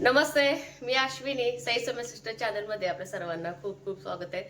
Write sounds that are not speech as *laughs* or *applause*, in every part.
नमस्ते मी अश्विनी साई समशिष्ट चॅनलमध्ये आपल्या सर्वांना खूप खूप स्वागत आहे.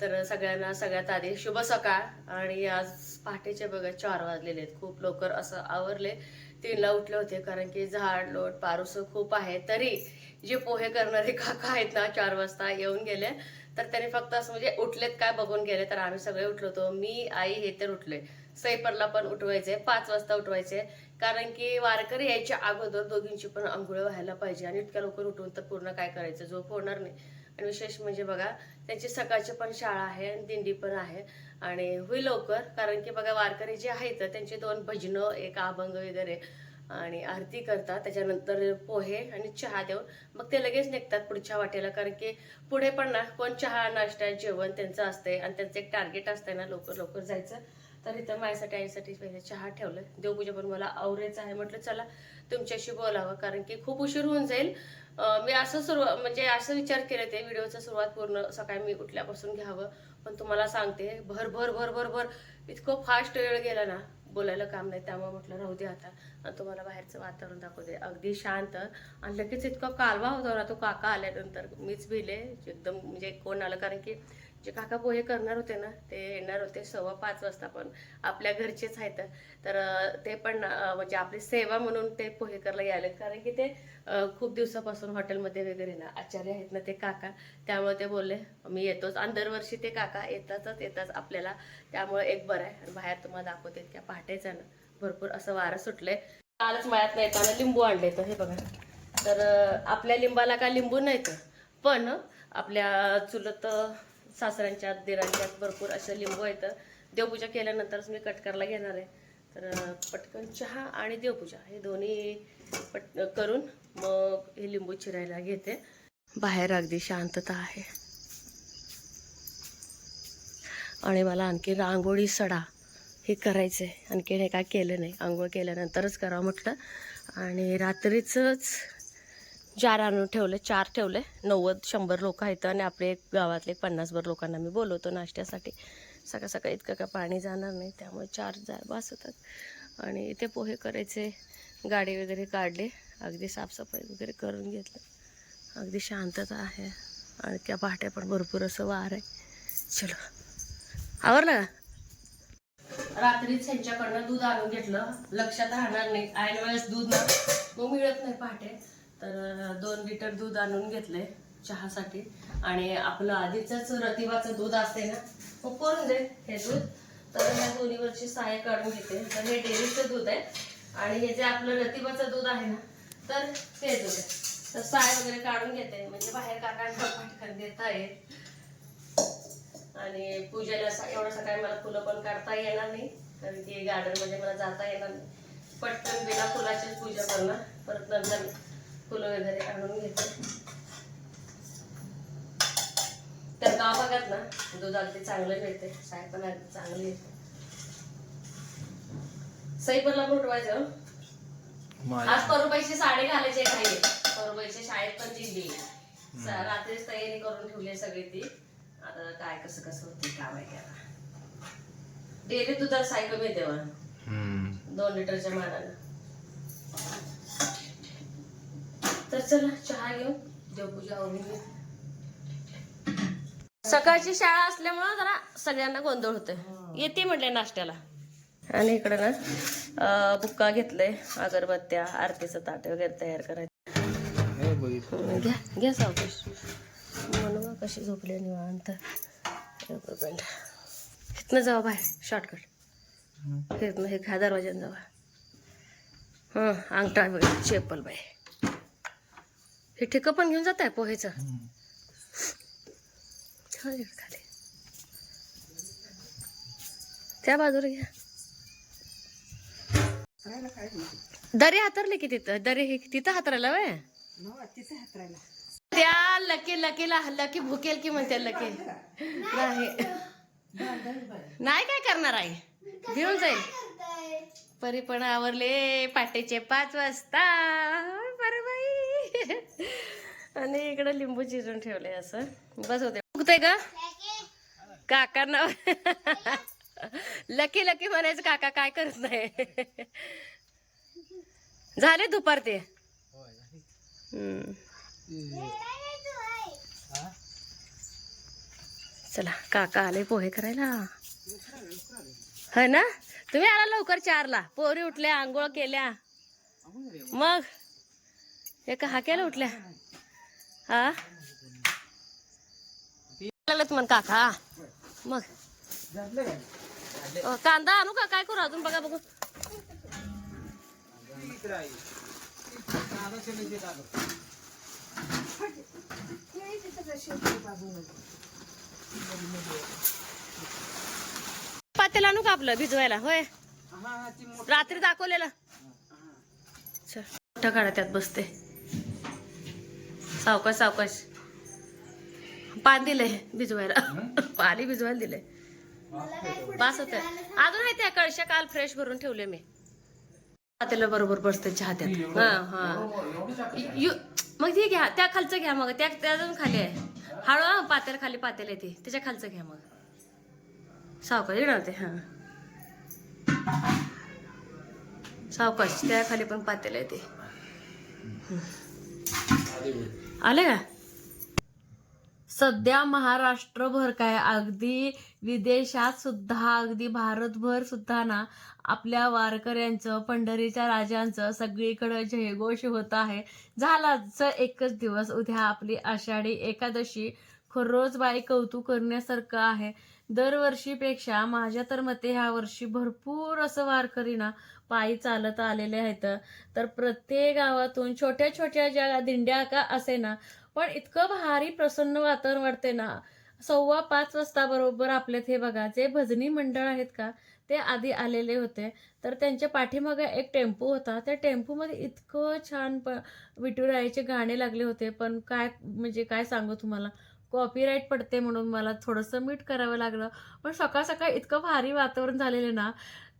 तर सगळ्यांना सगळ्यात आधी शुभ सकाळ. आणि आज पहाटेचे बघा चार वाजलेले आहेत. खूप लवकर असं आवरले. तीनला उठले होते कारण की झाड लोट पारुस खूप आहे. तरी जे पोहे करणारे काका आहेत ना चार वाजता येऊन गेले. तर त्यांनी फक्त असं म्हणजे उठलेत काय बघून गेले तर आम्ही सगळे उठलो होतो. मी आई हे तर उठले. सैपरला पण उठवायचे पाच वाजता उठवायचे. कारण की वारकरी यायच्या अगोदर दोघींची पण आंघोळ व्हायला पाहिजे आणि इतक्या लवकर उठून तर पूर्ण काय करायचं? झोप होणार नाही. आणि विशेष म्हणजे बघा त्यांची सकाळची पण शाळा आहे आणि दिंडी पण आहे आणि होईल लवकर. कारण की बघा वारकरी जे आहेत त्यांचे दोन भजनं एक अभंग वगैरे आणि आरती करतात. त्याच्यानंतर पोहे आणि चहा देऊन मग ते लगेच निघतात पुढच्या वाटेला. कारण की पुढे पण ना कोण चहा नाश्ता जेवण त्यांचं असतंय आणि त्यांचं एक टार्गेट असतंय ना लवकर लवकर जायचं. तर इथं माझ्यासाठी आईसाठी पहिले चहा ठेवलं देवपूजा पण मला आवरायचं आहे. म्हटलं चला तुमच्याशी बोलावं. कारण की खूप उशीर होऊन जाईल. मी असं सुरुवात म्हणजे असं विचार केले ते व्हिडिओचा सुरुवात पूर्ण सकाळी मी उठल्यापासून घ्यावं. पण तुम्हाला सांगते भर भर भर भर भर इतकं फास्ट वेळ गेला ना बोलायला काम नाही. त्यामुळे म्हटलं राहू दे आता. आणि तुम्हाला बाहेरचं वातावरण दाखवते अगदी शांत. आणि लगेच इतका कालवा होता ना तो काका आल्यानंतर मीच भिले. एकदम म्हणजे कोण आलं? कारण की जे काका पोहे करणार होते ना ते येणार होते सव्वा पाच वाजता पण आपल्या घरचेच आहेत. तर ते पण म्हणजे आपली सेवा म्हणून ते पोहे करायला यायले कारण की ते खूप दिवसापासून हॉटेलमध्ये वगैरे ना आचार्य आहेत ना ते काका. त्यामुळे ते बोलले मी येतोच. आणि दरवर्षी ते काका येतातच येतात आपल्याला. त्यामुळे एक बरं आहे. आणि बाहेर तुम्हाला दाखवते इतक्या पहाटेच ना. भरपूर असं वारं सुटलंय. कालच मळ्यात नाही येताना लिंबू आणले तर हे बघा. तर आपल्या लिंबाला का लिंबू नाही तर पण आपल्या चुलत सासऱ्यांच्या दिरांच्यात भरपूर असं लिंबू येतं देवपूजा केल्यानंतरच मी कट करायला घेणार आहे. तर पटकन चहा आणि देवपूजा हे दोन्ही पट करून मग हे लिंबू चिरायला घेते. बाहेर अगदी शांतता आहे. आणि मला आणखी रांगोळी सडा हे करायचं आहे आणखी हे काय केलं नाही. आंघोळ केल्यानंतरच करावं म्हटलं. आणि रात्रीचंच जार आणून ठेवले चार ठेवले. नव्वद शंभर लोक आहेत आणि आपले एक गावातले पन्नासभर लोकांना मी बोलवतो नाश्त्यासाठी. सकाळ सकाळी इतकं का पाणी जाणार नाही त्यामुळे चार जार बस होतात आणि इथे पोहे करायचे गाडी वगैरे काढले अगदी साफसफाई वगैरे करून घेतलं. अगदी शांतता आहे. आणि त्या पहाट्या पण भरपूर असं वार आहे. चलो. आवरलं का? रात्रीच ह्यांच्याकडनं दूध आणून घेतलं. लक्षात राहणार नाही. ऐन वेळेस दूध ना मग मिळत नाही पहाटे. तर दोन लिटर दूध आणून घेतलंय चहासाठी. आणि आपलं आधीच रतिबाचं दूध असते ना उकळून करून दे हे दूध. तर ह्या दोन्हीवरची साय काढून घेते. तर हे डेअरीचं दूध आहे. आणि हे जे आपलं रतिबाचं दूध आहे ना तर ते दूध आहे. तर साय वगैरे काढून घेते. म्हणजे बाहेर काकांना पटकन देता येईल आणि पूजेला एवढं सकाळी मला फुलं पण काढता येणार नाही. कारण की गार्डनमध्ये मला जाता येणार नाही. पटकन बिना फुलाचीच पूजा करणार. परत नंतर फुलं वगैरे आणून घेते. तर गाव भागात ना दूध अगदी चांगलं मिळते साय पण अगदी चांगली येते सईपरला पण उठवायचं हं? आज परुबाईची साडी घालायची काही. परुबाईच्या शाळेत पण दिली. रात्रीच तयारी करून ठेवली सगळी ती. आता काय कसं कसं होते काय माहिती आता. डेली दुधात साय कमी बा. दोन लिटरच्या मानानं. तर चला चहा घेऊन देवपूजा सकाळची शाळा असल्यामुळं जरा सगळ्यांना गोंधळ होतोय. येते म्हटले नाश्त्याला. आणि इकडं ना बुक्का घेतलंय अगरबत्त्या आरतीचं ताट वगैरे तयार करायचं. हं, घ्या घ्या सावकाश. म्हणून कशी झोपली निवांत. इथनं जावा बाहेर शॉर्टकट इथनं हे खा दरवाज्यानं जावा. हं अंगठा वगैरे चेपल बाई. हे ठिकं पण घेऊन जात आहे पोहेचं खाली. त्या बाजूला घ्या. दरी हातरली की तिथं? दरी हे तिथं हातरायला वय त्या लकी लकीला लकी भुकेल की म्हणते लकी. नाही. नाही काय करणार आहे घेऊन जाईल. परी पण आवरले पाटेचे पाच वाजता. आणि इकडे लिंबू चिरून ठेवले असं. बस होते बघते का काकांना लकी लकी म्हणायचं काका काय करत नाही. झाले दुपार ते? हम्म. चला काका आले पोहे करायला. है ना? तुम्ही आला लवकर चारला. पोरी उठल्या आंघोळ केल्या. मग? एका हाक्याला उठल्या. हा लागलं तुम्हाला काका. मग. कांदा आणू का? काय करू अजून? बघा बघू. पातेला आणू का आपलं भिजवायला? होय. रात्री दाखवलेलं. काढा त्यात बसते. सावकाश सावकाश. पाणी दिलंय भिजवायला. पाणी भिजवायला दिलंय. पास होत अजून आहे त्या कळशा काल फ्रेश भरून ठेवले मी. पातेला बरोबर बसते चहा त्यात. हा हा. यु- मग ते घ्या त्या खालचं घ्या मग. त्या अजून खाली आहे. हळू पातेला खाली पातेला येते त्याच्या खालचं घ्या मग. सावकाश इकडं होते हा. सावकाश त्या खाली पण पातेला येते आले का सध्या महाराष्ट्रभर काय? अगदी विदेशात सुद्धा अगदी भारतभर सुद्धा ना आपल्या वारकऱ्यांचं पंढरीच्या राजांचं सगळीकडे जयघोष होत आहे. झालाच एकच दिवस उद्या आपली आषाढी एकादशी. खरोच बाई कौतुक करण्यासारखं आहे. दरवर्षीपेक्षा माझ्या तर मते ह्या वर्षी भरपूर असं वारकरी ना पायी चालत आलेले आहेत. तर प्रत्येक गावातून छोट्या छोट्या ज्या दिंड्या का असे ना पण इतकं भारी प्रसन्न वातावरण वाटते ना. सव्वा पाच वाजता बरोबर आपल्यात हे बघा जे भजनी मंडळ आहेत का ते आधी आलेले होते. तर त्यांच्या पाठीमागे एक टेम्पो होता. त्या टेम्पोमध्ये इतकं छान प विठुरायाचे गाणे लागले होते. पण काय म्हणजे काय सांगू तुम्हाला? कॉपीराईट पडते म्हणून मला थोडंसं मीठ करावं लागलं. पण सकाळ सकाळ इतकं भारी वातावरण झालेलं ना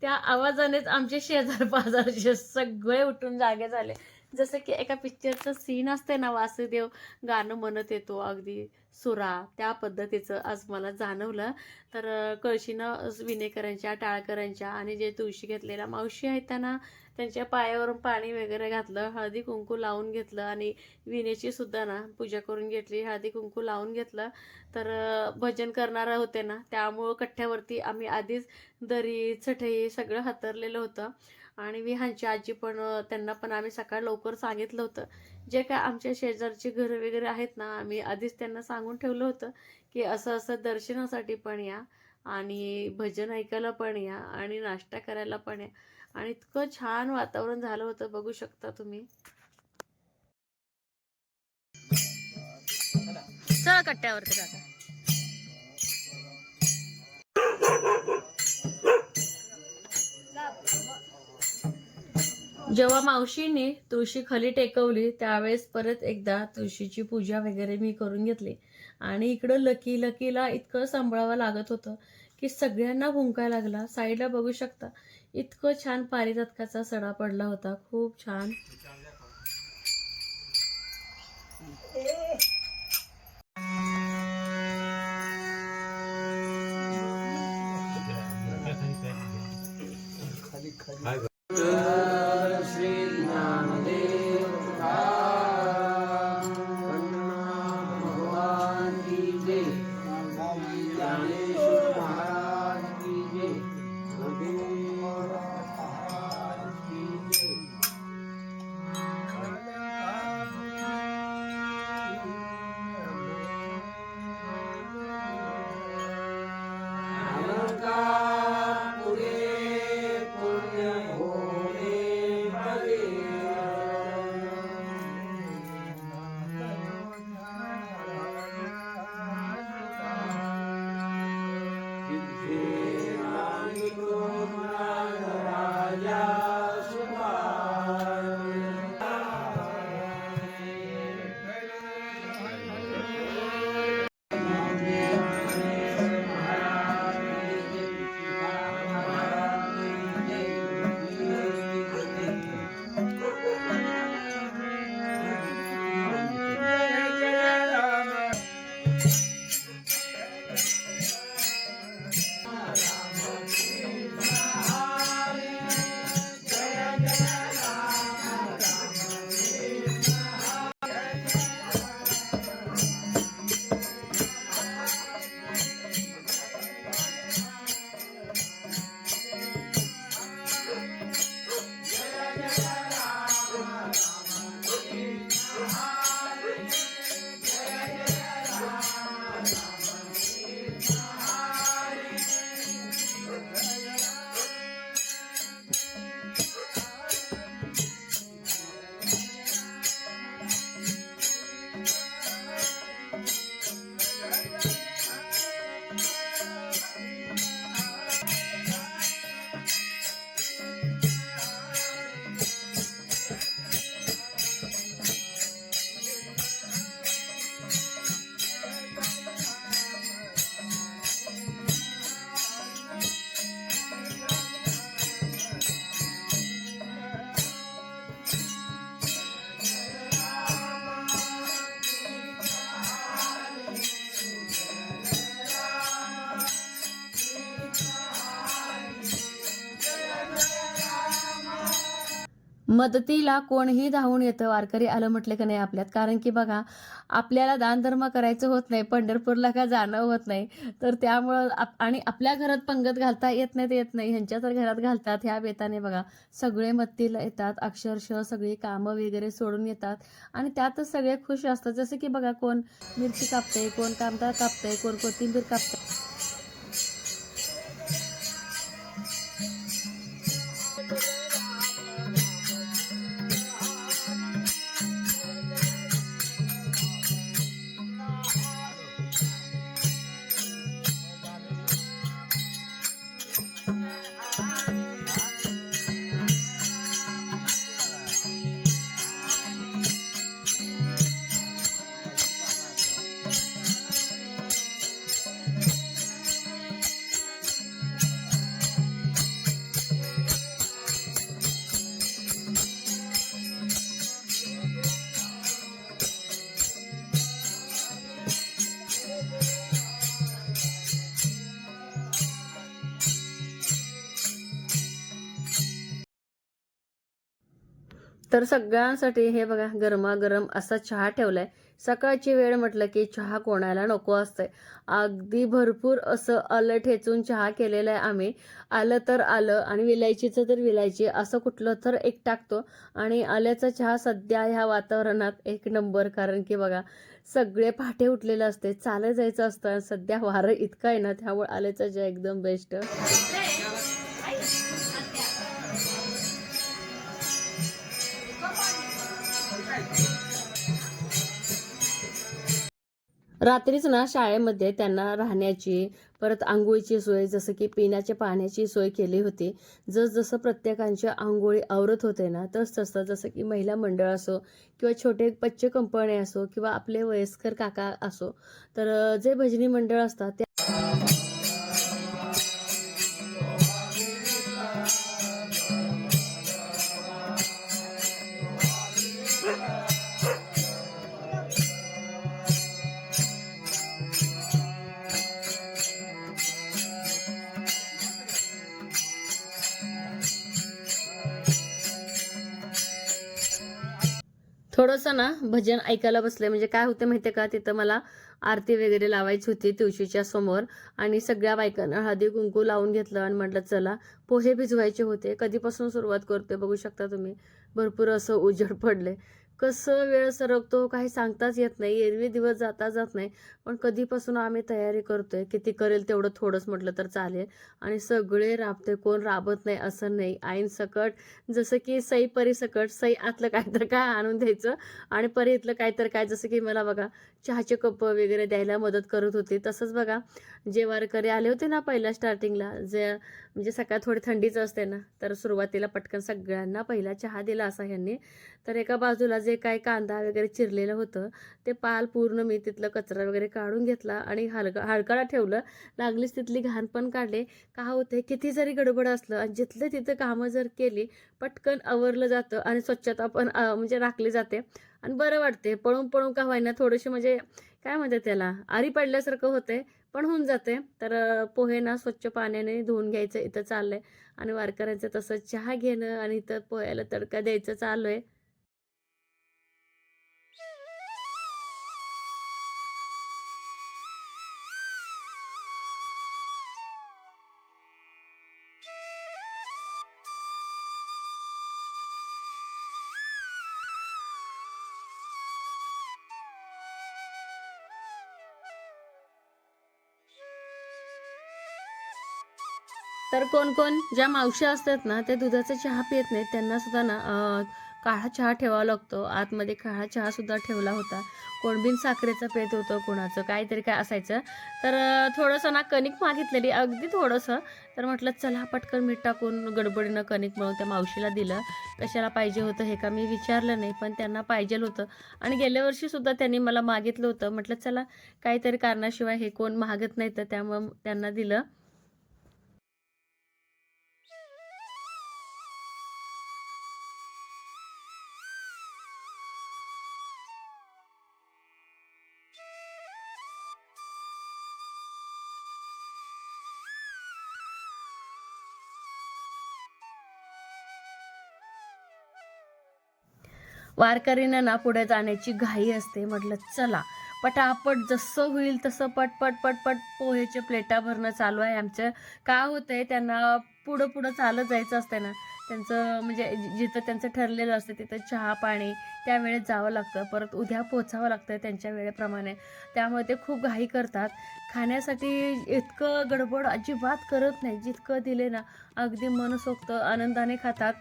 त्या आवाजानेच आमचे शेजार *laughs* पाजारचे सगळे उठून जागे झाले. जसं की एका पिक्चरचं सीन असते ना वासुदेव गाणं म्हणत येतो अगदी सुरा त्या पद्धतीचं आज मला जाणवलं. तर कळशीनं विनेकरांच्या टाळकरांच्या आणि जे तुळशी घेतलेल्या मावशी आहेत त्यांना त्यांच्या पायावरून पाणी वगैरे घातलं हळदी कुंकू लावून घेतलं आणि विनेची सुद्धा ना पूजा करून घेतली. हळदी कुंकू लावून घेतलं. तर भजन करणारा होते ना त्यामुळं कठ्ठ्यावरती आम्ही आधीच दरी चटई सगळं हातरलेलं होतं. आणि विहांची आजी पण त्यांना पण आम्ही सकाळ लवकर सांगितलं होतं. जे काय आमच्या शेजारची घरं वगैरे आहेत ना आम्ही आधीच त्यांना सांगून ठेवलं होतं की असं असं दर्शनासाठी पण या आणि भजन ऐकायला पण या आणि नाश्ता करायला पण या. आणि इतकं छान वातावरण झालं होतं बघू शकता तुम्ही. चला कट्ट्यावरती काका जेव्हा मावशीने तुळशी खाली टेकवली त्यावेळेस परत एकदा तुळशीची पूजा वगैरे मी करून घेतली. आणि इकडं लकी लकीला इतकं सांभाळावं लागत होतं. की सगळ्यांना भुंकायला लागला. साईडला बघू शकता इतकं छान पारिजातकाचा सडा पडला होता. खूप छान. मदतीला कोणीही धावून येतं. वारकरी आलं म्हटलं का नाही आपल्यात? कारण की बघा आपल्याला दानधर्म करायचं होत नाही पंढरपूरला का जाणं होत नाही तर त्यामुळं आप आणि आपल्या घरात पंगत घालता येत नाही ते येत नाही. ह्यांच्या तर घरात घालतात ह्या बेताने बघा. सगळे मदतीला येतात अक्षरशः सगळी कामं वगैरे सोडून येतात. आणि त्यातच सगळे खुश असतात. जसं की बघा कोण मिरची कापते कोण कांदा कापते कोण कोथिंबीर कापते तर सगळ्यांसाठी हे बघा गरमागरम असा चहा ठेवलाय. सकाळची वेळ म्हटलं की चहा कोणाला नको असतंय. अगदी भरपूर असं आलं ठेचून चहा केलेलं आहे आम्ही. आलं तर आलं आणि विलायचीचं तर विलायची. असं कुठलं तर एक टाकतो. आणि आल्याचा चहा सध्या ह्या वातावरणात एक नंबर. कारण की बघा सगळे पहाटे उठलेलं असते चालत जायचं असतं आणि सध्या वारं इतकं आहे ना त्यामुळे आल्याचा चहा एकदम बेस्ट रात्रीच ना शाळेमध्ये त्यांना राहण्याची परत आंघोळीची सोय जसं की पिण्याच्या पाण्याची सोय केली होती. जसजसं प्रत्येकांच्या आंघोळी आवरत होते ना तस तसं जसं की महिला मंडळ असो किंवा छोटे पच्चे कंपनी असो किंवा आपले वयस्कर काका असो तर जे भजनी मंडळ असतात ते ना भजन ऐकायला बसले. म्हणजे काय होतं माहितीये का? तिथं मला आरती वगैरे लावायची होती तुळशीच्या समोर आणि सगळ्या बायकांना हळदी कुंकू लावून घेतलं आणि म्हटलं चला पोहे भिजवायचे होते. कधीपासून सुरुवात करतोय बघू शकता तुम्ही. भरपूर असं उजेड पडले. कसं वेळ सरकतो काही सांगताच येत नाही. एरवी दिवस जाता जात नाही. पण कधीपासून आम्ही तयारी करतोय किती करेल तेवढं थोडंच म्हटलं तर चालेल. आणि सगळे राबते कोण राबत नाही असं नाही. आईन सकट जसं की सई परी सकट सई आतलं काय तर काय आणून द्यायचं आणि परी इथलं काय तर काय जसं की मला बघा चहाचे कप वगैरे द्यायला मदत करत होते. तसंच बघा जे वारकरी आले होते ना पहिल्या स्टार्टिंगला जे म्हणजे सकाळ थोडी थंडीच असते ना तर सुरुवातीला पटकन सगळ्यांना पहिला चहा दिला असा ह्यांनी. तर एका बाजूला जे काय कांदा वगैरे चिरलेलं होतं ते पाल पूर्ण मी तिथलं कचरा वगैरे काढून घेतला आणि हलका हळकाळा ठेवलं. लागलीच तिथली घाण पण काढले. का होते किती जरी गडबड असलं आणि जिथलं तिथं कामं जर केली पटकन आवरलं जातं आणि स्वच्छता पण म्हणजे राखली जाते. आणि बरं वाटते पळून पळून का होईना थोडेसे म्हणजे काय म्हणतात त्याला आरी पडल्यासारखं होते पण होऊन जाते तर पोहे ना स्वच्छ पाण्याने धुवून घ्यायचं इथं चाललंय. आणि वारकऱ्यांचं तसं चहा घेणं आणि इथं पोह्याला तडका द्यायचं चालू आहे. तर कोण कोण ज्या मावशी असतात ना ते दुधाचा चहा पित नाहीत. त्यांना सुद्धा ना काळा चहा ठेवावा लागतो. आतमध्ये काळा चहा सुद्धा ठेवला होता. कोण बिन साखरेचा पेत होतं कोणाचं काहीतरी काय असायचं. तर थोडंसं ना कणिक मागितलेली अगदी थोडंसं. तर म्हटलं चला पटकन मीठ टाकून गडबडीनं कणिक म्हणून त्या मावशीला दिलं. कशाला पाहिजे होतं हे का? मी विचारलं नाही पण त्यांना पाहिजे होतं. आणि गेल्या वर्षीसुद्धा त्यांनी मला मागितलं होतं. म्हटलं चला काहीतरी कारणाशिवाय हे कोण मागत नाही तर त्यामुळं त्यांना दिलं. वारकरींना ना पुढे जाण्याची घाई असते. म्हटलं चला पटापट जसं होईल तसं पट पट पट पोहेचे प्लेटा भरणं चालू आहे आमचं. का होतंय? त्यांना पुढं पुढं चालत जायचं असतं ना. त्यांचं म्हणजे जिथं त्यांचं ठरलेलं असतं तिथं चहा पाणी त्या वेळेत जावं लागतं. परत उद्या पोचावं लागतं त्यांच्या वेळेप्रमाणे. त्यामुळे ते खूप घाई करतात. खाण्यासाठी इतकं गडबड अजिबात करत नाही. जितकं दिले ना अगदी मनसोक्त आनंदाने खातात.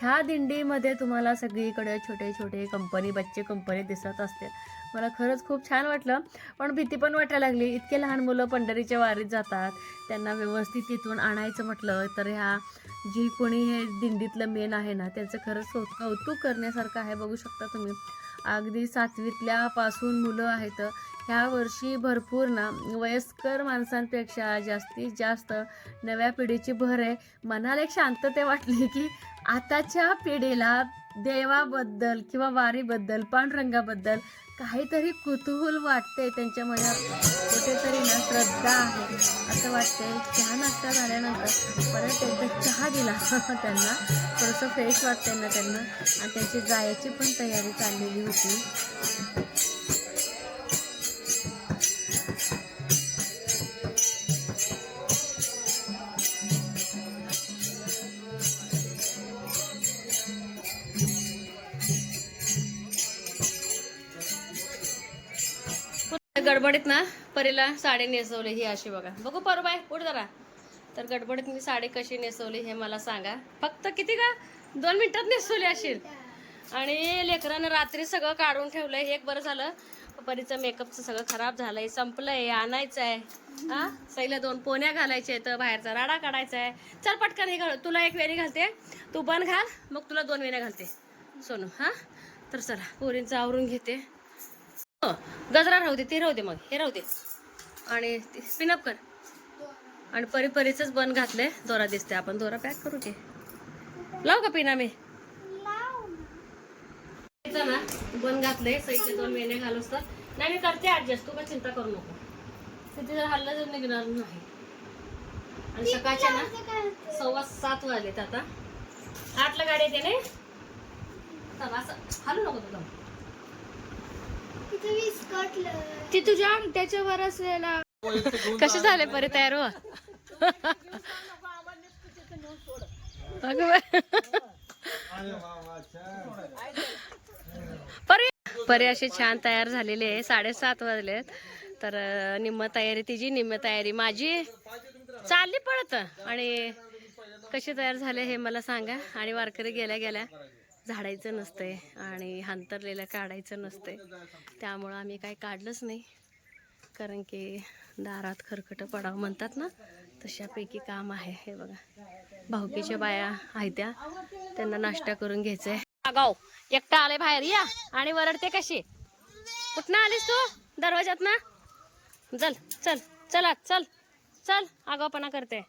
ह्या दिंडीमध्ये तुम्हाला सगळीकडे छोटे छोटे कंपनी बच्चे कंपनी दिसत असते मला खरंच खूप छान वाटलं. पण भीती पण वाटायला लागली. इतके लहान मुलं पंढरीच्या वारीत जातात. त्यांना व्यवस्थित तिथून आणायचं म्हटलं तर ह्या जी कोणी हे दिंडीतलं मेन आहे ना त्यांचं खरंच कौतुक करण्यासारखं आहे बघू शकता तुम्ही. अगदी सातवीतल्यापासून मुलं आहेत. ह्या वर्षी भरपूर ना वयस्कर माणसांपेक्षा जास्तीत जास्त नव्या पिढीची भर आहे. मनाला एक शांतते वाटली की आताच्या पिढीला देवाबद्दल किंवा वारीबद्दल पांडुरंगाबद्दल काहीतरी कुतूहल वाटते त्यांच्या मनात कुठेतरी ना श्रद्धा आहे असं वाटते चहा नाश्ता झाल्यानंतर परत एकदा चहा दिला *laughs* त्यांना. थोडंसं फ्रेश वाटतंय ना त्यांना. आणि त्यांची जायची पण तयारी चाललेली होती. गडबडीत ना परीला साडी नेसवली ही अशी बघा. बघू परू बाय उठ जरा. तर गडबडीत मी साडी कशी नेसवली हे मला सांगा. फक्त किती का? दोन मिनिटात नेसवली असेल. आणि लेकरानं रात्री सगळं काढून ठेवलंय हे एक बरं झालं. परीचं मेकअपचं सगळं खराब झालंय संपलंय आणायचं आहे हा? सईला दोन पोन्या घालायचे तर बाहेरचा राडा काढायचा आहे चल पटकन हे घाल तुला एक वेणी घालते. तू बन घाल मग तुला दोन वेण्या घालते. सोनू हा? तर चला पोरींचं आवरून घेते. हो, गजरा राहू दे ते राहू दे मग हे राहू दे. आणि स्पिनअप कर. आणि परी परीच बन घातलंय. दोरा दिसते आपण दोरा पॅक करू की? लाव का पिना मी ना बन घातलंय. सईचे दोन महिने घालूस तर. नाही मी करते ऍडजस्ट तू काय चिंता करू नको. तिथे जर हल्लं जर निघणार नाही. आणि सकाळच्या ना सव्वा सात वाजलेत आता. आठला गाडी येते नाही असं. हलू नको तुला ती तुझ्या त्याच्यावर असलेला कसे झाले परी तयार हो? अगं बाई. परी असे छान तयार झालेले आहे. साडेसात वाजलेत. तर निम्म तयारी तिची निम्म तयारी माझी. चालली पडत आणि कशी तयार झाले हे मला सांगा. आणि वारकरी गेल्या गेल्या. झाडायचं नसतंय आणि हांतरलेलं काढायचं नसतंय. त्यामुळं आम्ही काय काढलंच नाही. कारण की दारात खरखटं पडावं म्हणतात ना तशापैकी काम आहे. हे बघा. भाऊकीच्या बाया आहेत त्या. त्यांना नाश्ता करून घ्यायचंय. गाव. एकटा आले बाहेर. या. आणि वरडते कशी? कुठनं आलीस तू? दरवाजात ना चल चल चला चल चल. आगावपणा करते.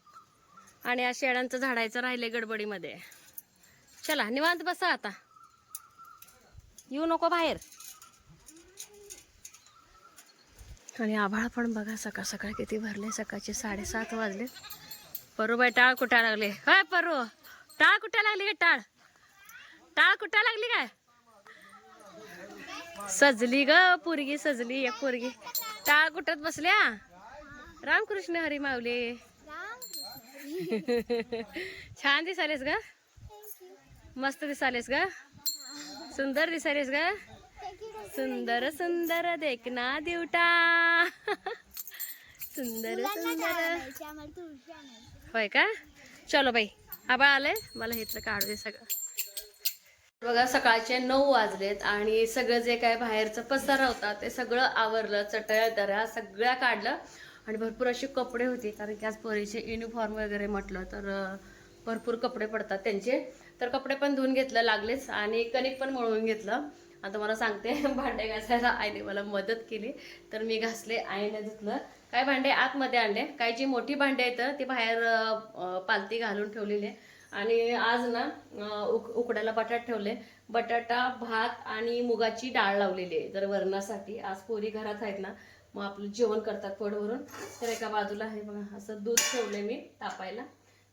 आणि या शेळ्यांचं झाडायचं राहिले गडबडीमध्ये. चला निवांत बसा आता. येऊ नको बाहेर. आणि आभाळ पण बघा सकाळ सकाळ किती भरले सकाळचे साडेसात वाजले. परू बाई टाळ कुठा लागले? होय परू टाळ कुठे लागली काय टाळ? टाळ कुठे लागली काय? सजली ग पोरगी सजली एक पोरगी. टाळ कुठत बसल्या? रामकृष्ण हरी माऊली. *laughs* छान दिसालेस ग. मस्त दिसालेस ग? सुंदर दिसालेस ग? सुंदर सुंदर देखना दिवटा. सुंदर सुंदर. होय का? चलो बाई आबा आले मला इथलं काढू दे सगळं. बघा सकाळचे नऊ वाजलेत आणि सगळं जे काय बाहेरचं पसारा होता ते सगळं आवरलं चटया दऱ्या सगळ्या काढलं आणि भरपूर असे कपडे होते कारण की आज पोरीचे युनिफॉर्म वगैरे म्हटलं तर भरपूर कपडे पडतात त्यांचे. तर कपडे पण धुवून घेतलं लागलेच. आणि कणिक पण मळून घेतलं. आता मला सांगते *laughs* भांडे घासायला आईने मला मदत केली. तर मी घासले आईने धुतलं. काय भांडे? आतमध्ये आणले. काय जी मोठी भांडे आहेत ती बाहेर पालती घालून ठेवलेली. आहे. आणि आज ना उक उकडायला बटाट ठेवले. बटाटा भात आणि मुगाची डाळ लावलेली आहे. तर वरणासाठी. आज पोरी घरात आहेत ना मग आपलं जेवण करतात पोट भरून तर एका बाजूला हे बघा असं दूध ठेवले मी तापायला.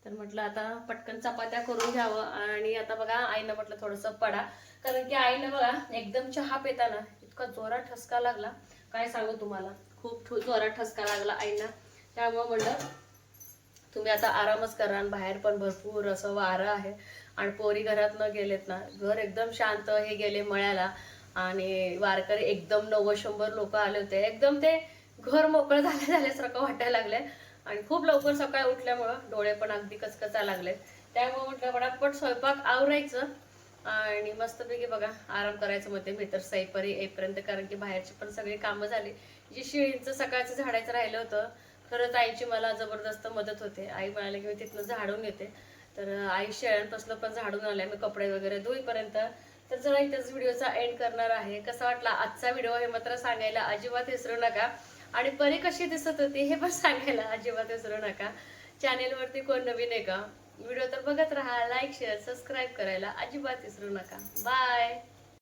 तर म्हटलं आता पटकन चपात्या करून घ्यावं आणि आता बघा आईनं म्हटलं थोडंसं पडा. कारण की आईनं बघा एकदम चहा पेताना इतका जोरात ठसका लागला. काय सांगू तुम्हाला? खूप जोरात ठसका लागला आईना. त्यामुळं म्हटलं तुम्ही आता आरामच करा आणि बाहेर पण भरपूर असं वारं आहे. आणि पोरी घरात न गेलेत ना घर एकदम शांत हे गेले मळ्याला. आणि वारकरी एकदम नव्वद शंभर लोक आले होते. एकदम ते घर मोकळं झाले झाल्यासारखं वाटायला लागले आणि खूप लवकर सकाळी उठल्यामुळं डोळे पण अगदी कचकचा लागले त्यामुळे म्हटलं पटापट स्वयंपाक आवरायचं आणि मस्तपैकी बघा आराम करायचं मध्ये मी तर सैपरी येईपर्यंत. कारण की बाहेरची पण सगळी कामं झाली. जी शिळींचं सकाळचं झाडायचं राहिलं होतं खरंच आईची मला जबरदस्त मदत होते. आई म्हणाली की मी तिथनं झाडून येते तर आई शेळ्यांपासून पण झाडून आल्या. मी कपडे वगैरे धुईपर्यंत. तर चला इथेच व्हिडिओचा एंड करणार आहे. कसा वाटला आजचा व्हिडिओ हे मात्र सांगायला अजिबात विसरू नका. आणि परी कशी दिसत होती हे पण सांगायला अजिबात विसरू नका. चॅनेलवरती कोण नवीन आहे का? व्हिडिओ तर बघत राहा लाईक शेअर सबस्क्राईब करायला अजिबात विसरू नका. बाय